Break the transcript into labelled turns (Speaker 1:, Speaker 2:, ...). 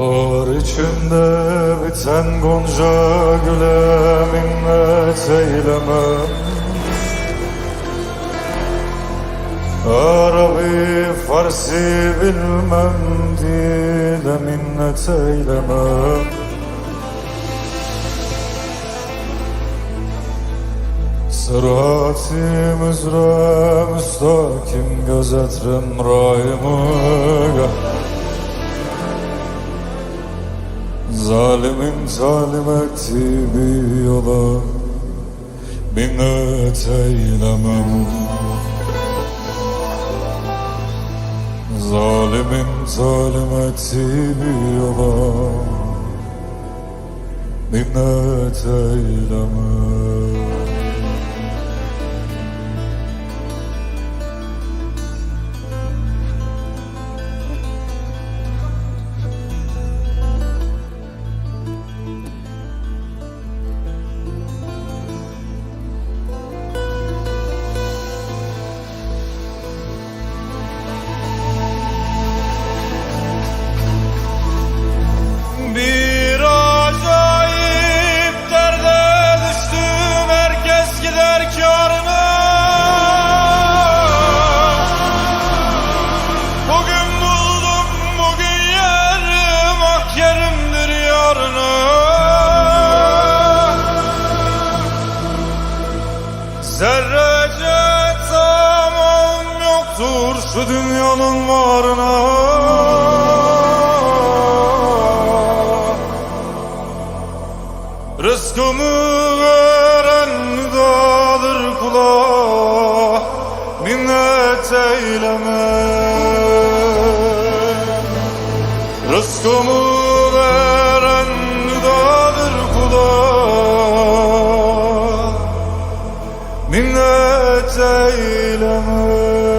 Speaker 1: Ağır içimde biten gonca güle minnet eylemem Arabi, Farsi bilmem dile minnet eylemem Sırat-ı müzre müstakim gözetrim rayımı Zalimin zalim ettiği bir yola minnet eylemem. Zalimin zalim ettiği bir yola minnet eylemem
Speaker 2: Zerrece tamam yoktur şu dünyanın varına. Rızkımı veren dağdır kula Minnet eyleme. Rızkımı minnet eyleme.